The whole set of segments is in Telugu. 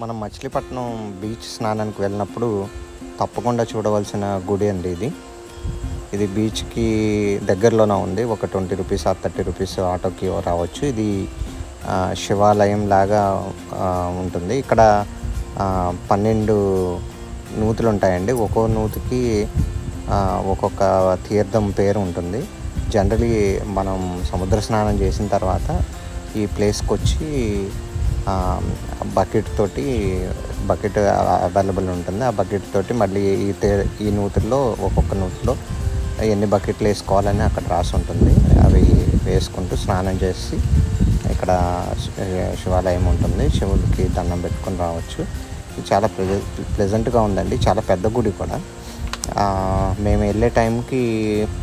మనం మచిలీపట్నం బీచ్ స్నానానికి వెళ్ళినప్పుడు తప్పకుండా చూడవలసిన గుడి అండి ఇది. ఇది బీచ్కి దగ్గరలోనే ఉంది. ఒక ట్వంటీ రూపీస్ ఆ థర్టీ రూపీస్ ఆటోకి రావచ్చు. ఇది శివాలయం లాగా ఉంటుంది. ఇక్కడ పన్నెండు నూతులు ఉంటాయండి. ఒక్కో నూతికి ఒక్కొక్క తీర్థం పేరు ఉంటుంది. జనరలీ మనం సముద్ర స్నానం చేసిన తర్వాత ఈ ప్లేస్కి వచ్చి బకెట్ తోటి బకెట్ అవైలబుల్ ఉంటుంది. ఆ బకెట్ తోటి మళ్ళీ ఈ తే ఈ నూతుల్లో ఒక్కొక్క నూతులో ఎన్ని బకెట్లు వేసుకోవాలని అక్కడ రాసి ఉంటుంది. అవి వేసుకుంటూ స్నానం చేసి ఇక్కడ శివాలయం ఉంటుంది. శివుడికి దండం పెట్టుకొని రావచ్చు. చాలా ప్లెజ ప్లెజెంట్గా ఉందండి. చాలా పెద్ద గుడి కూడా. మేము వెళ్ళే టైంకి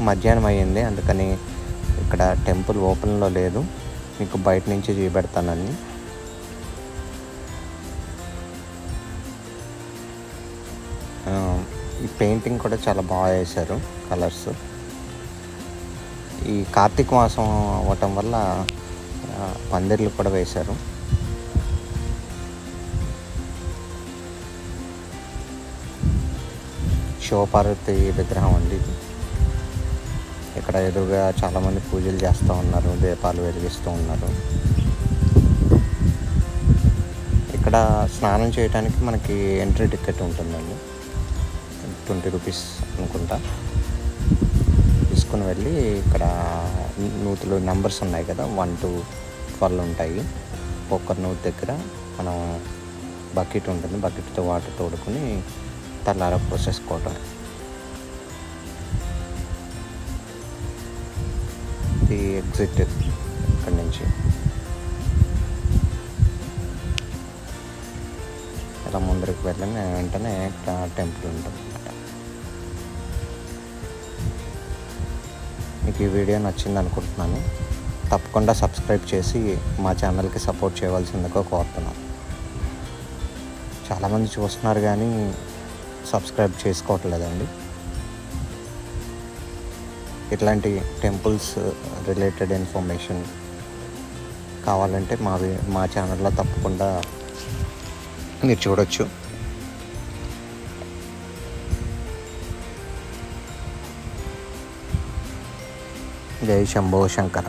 మధ్యాహ్నం అయ్యింది. అందుకని ఇక్కడ టెంపుల్ ఓపెన్లో లేదు. మీకు బయట నుంచి చూపెడతానని. ఈ పెయింటింగ్ కూడా చాలా బాగా వేశారు కలర్స్. ఈ కార్తీక మాసం అవ్వటం వల్ల పందిర్లు కూడా వేశారు. శివపార్వతి విగ్రహం అండి. ఇది ఇక్కడ ఎదురుగా చాలామంది పూజలు చేస్తూ ఉన్నారు దీపాలు వెలిగిస్తూ ఉన్నారు. ఇక్కడ స్నానం చేయడానికి మనకి ఎంట్రీ టికెట్ ఉంటుందండి. ట్వంటీ రూపీస్ అనుకుంటా. తీసుకుని వెళ్ళి ఇక్కడ నూతులు నెంబర్స్ ఉన్నాయి కదా వన్ టు ట్వెల్వ్ ఉంటాయి. ఒక్కరి నూతి దగ్గర మనం బకెట్ ఉంటుంది బకెట్తో వాటర్ తోడుకుని తెల్లార పోసేసుకోవటం. ఇది ఎగ్జిట్ ఇక్కడి నుంచి. ఇలా ముందరికి వెళ్ళిన వెంటనే ఇక్కడ టెంపుల్ ఉంటుంది. మీకు ఈ వీడియో నచ్చింది అనుకుంటున్నాను. తప్పకుండా సబ్స్క్రైబ్ చేసి మా ఛానల్కి సపోర్ట్ చేయవలసిందిగా కోరుతున్నాను. చాలామంది చూస్తున్నారు కానీ సబ్స్క్రైబ్ చేసుకోవట్లేదండి. ఇట్లాంటి టెంపుల్స్ రిలేటెడ్ ఇన్ఫర్మేషన్ కావాలంటే మా మా ఛానల్లో తప్పకుండా మీరు చూడొచ్చు. జై శంభో శంకర.